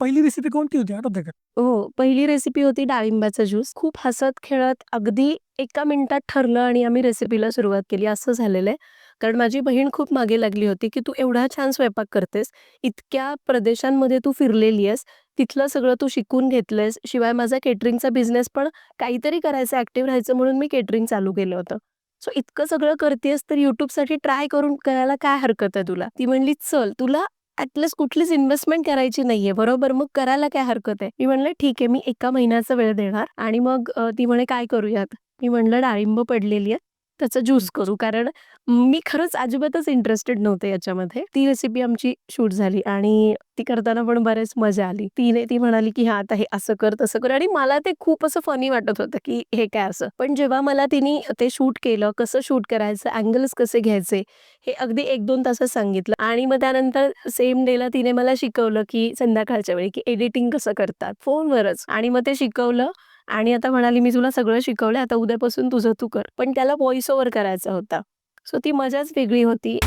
पहिली रेसिपी कोणती होती आठवते का? हो, पहिली रेसिपी होती डाळिंबाचा ज्यूस. खूप हसत-खेळत अगदी एका मिनिटात ठरलं आणि आम्ही रेसिपीला सुरुवात केली असं झालेलं आहे. कारण माझी बहीण खूप मागे लागली होती, की "तू एवढा छान स्वयंपाक करतेस, इतक्या प्रदेशांमध्ये तू फिरलेली आहेस, तिथलं सगळं तू शिकून घेतलंयस. शिवाय माझा केटरिंगचा बिझनेस पण काहीतरी करायचं, ॲक्टिव्ह राहायचं म्हणून मी केटरिंग चालू केलं होतं. सो इतकं सगळं करतेस तर युट्यूबसाठी ट्राय करून करायला काय हरकत आहे तुला?" ती म्हणली, "चल, तुला ऍटलिस्ट कुठलीच इन्व्हेस्टमेंट करायची नाहीये, बरोबर? मग करायला काय हरकत आहे?" मी म्हणलं, "ठीक आहे, मी एका महिन्याचा वेळ देणार." आणि मग ती म्हणे, "काय करूयात?" मी म्हणलं, "डाळिंब पडलेली आहेत त्याचा ज्यूस करू." कारण मी खरंच अजिबातच इंटरेस्टेड नव्हते याच्यामध्ये. ती रेसिपी आमची शूट झाली आणि ती करताना पण बरेच मजा आली. तिने ती म्हणाली, की "हां, आता हे असं कर, तसं कर." आणि मला ते खूप असं फनी वाटत होतं, की हे काय असं. पण जेव्हा मला तिने ते शूट केलं, कसं शूट करायचं, अँगल्स कसे घ्यायचे, हे अगदी 1-2 तासात सांगितलं आणि मग त्यानंतर सेम डेला तिने मला शिकवलं, की संध्याकाळच्या वेळी, की एडिटिंग कसं करतात फोनवरच. आणि मग ते शिकवलं आणि आता म्हणाली, "मी तुला सगळं शिकवलं आता उद्यापासून तुझं तू कर." पण त्याला व्हॉइस ओव्हर करायचा होता. सो ती मजाच वेगळी होती.